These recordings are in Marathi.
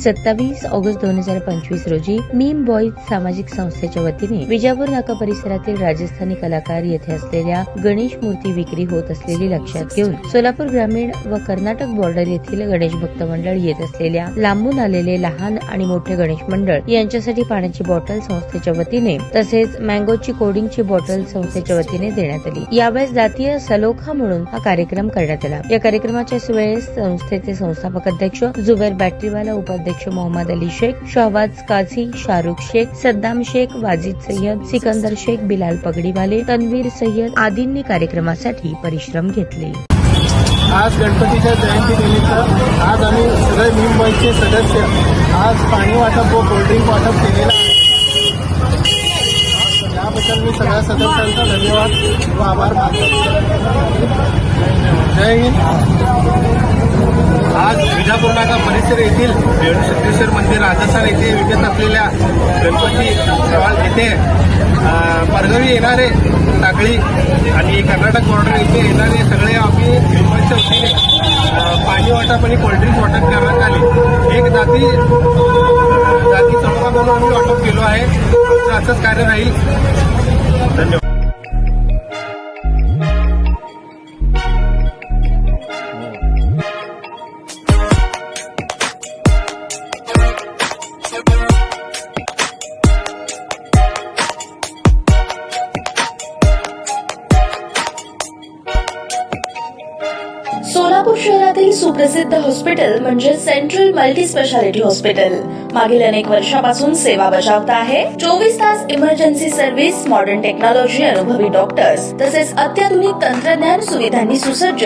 सत्तावीस ऑगस्ट दोन हजार पंचवीस रोजी मीम बॉईज सामाजिक संस्थेच्या वतीने विजापूर नाका परिसरातील राजस्थानी कलाकार येथे असलेल्या गणेश मूर्ती विक्री होत असलेली लक्षात घेऊन सोलापूर ग्रामीण व कर्नाटक बॉर्डर येथील गणेश भक्त मंडळ येत असलेल्या लांबून आलेले लहान आणि मोठे गणेश मंडळ यांच्यासाठी पाण्याची बॉटल संस्थेच्या वतीने तसेच मँगोची कोडिंगची बॉटल संस्थेच्या वतीने देण्यात आली. यावेळेस जातीय सलोखा म्हणून हा कार्यक्रम करण्यात आला. या कार्यक्रमाच्या वेळेस संस्थेचे संस्थापक अध्यक्ष जुबेर बॅटरीवाला उपाध्यक्ष अध्यक्ष मोहम्मद अली शेख शहबाज काझी शाहरुख शेख सद्दाम शेख वाजिद सय्यद सिकंदर शेख बिलाल पगडीवाले तन्वीर सय्यद आदींनी कार्यक्रमासाठी परिश्रम घेतले. आज गणपतीच्या जयंतीनिमित्त आज आम्ही सगळे मुंबईचे सदस्य. आज पाणी वाटप व कोल्ड्रिंक वाटप केलेलं आहे. याबद्दल मी सगळ्या सदस्यांचा धन्यवाद व आभार मानतो. जय हिंद. विजापूर परिसर येथील रेणुशक्तेश्वर मंदिर राजस्थान येथे विकत असलेल्या गणपती देवाल येथे परगावी येणारे टाकळी आणि कर्नाटक बॉर्डर येथे येणारे सगळे आम्ही गणपतीच्या वतीने पाणी वाटप आणि कोल्ड्रिंक वाटप करण्यात आले. एक जाती जाती चळवळ म्हणून आम्ही वाटप केलो आहे. असंच कार्य राहील. धन्यवाद. सोलापूर शहरातील सुप्रसिद्ध हॉस्पिटल म्हणजे सेंट्रल मल्टी स्पेशालिटी हॉस्पिटल. मागील अनेक वर्षापासून सेवा बजावत आहे. चोवीस तास इमर्जन्सी सर्व्हिस मॉडर्न टेक्नॉलॉजी अनुभवी डॉक्टर्स तसेच अत्याधुनिक तंत्रज्ञान सुविधांनी सुसज्ज.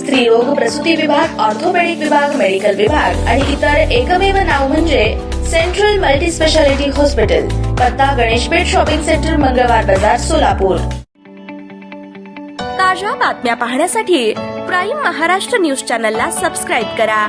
स्त्री रोग प्रसूती विभाग ऑर्थोपेडिक विभाग मेडिकल विभाग आणि इतर एकमेव नाव म्हणजे सेंट्रल मल्टी स्पेशालिटी हॉस्पिटल. पत्ता गणेशपेठ शॉपिंग सेंटर, मंगळवार बाज़ार, सोलापूर. ताज्या बातम्या पाहण्यासाठी प्राईम महाराष्ट्र न्यूज चॅनलला सबस्क्राईब करा.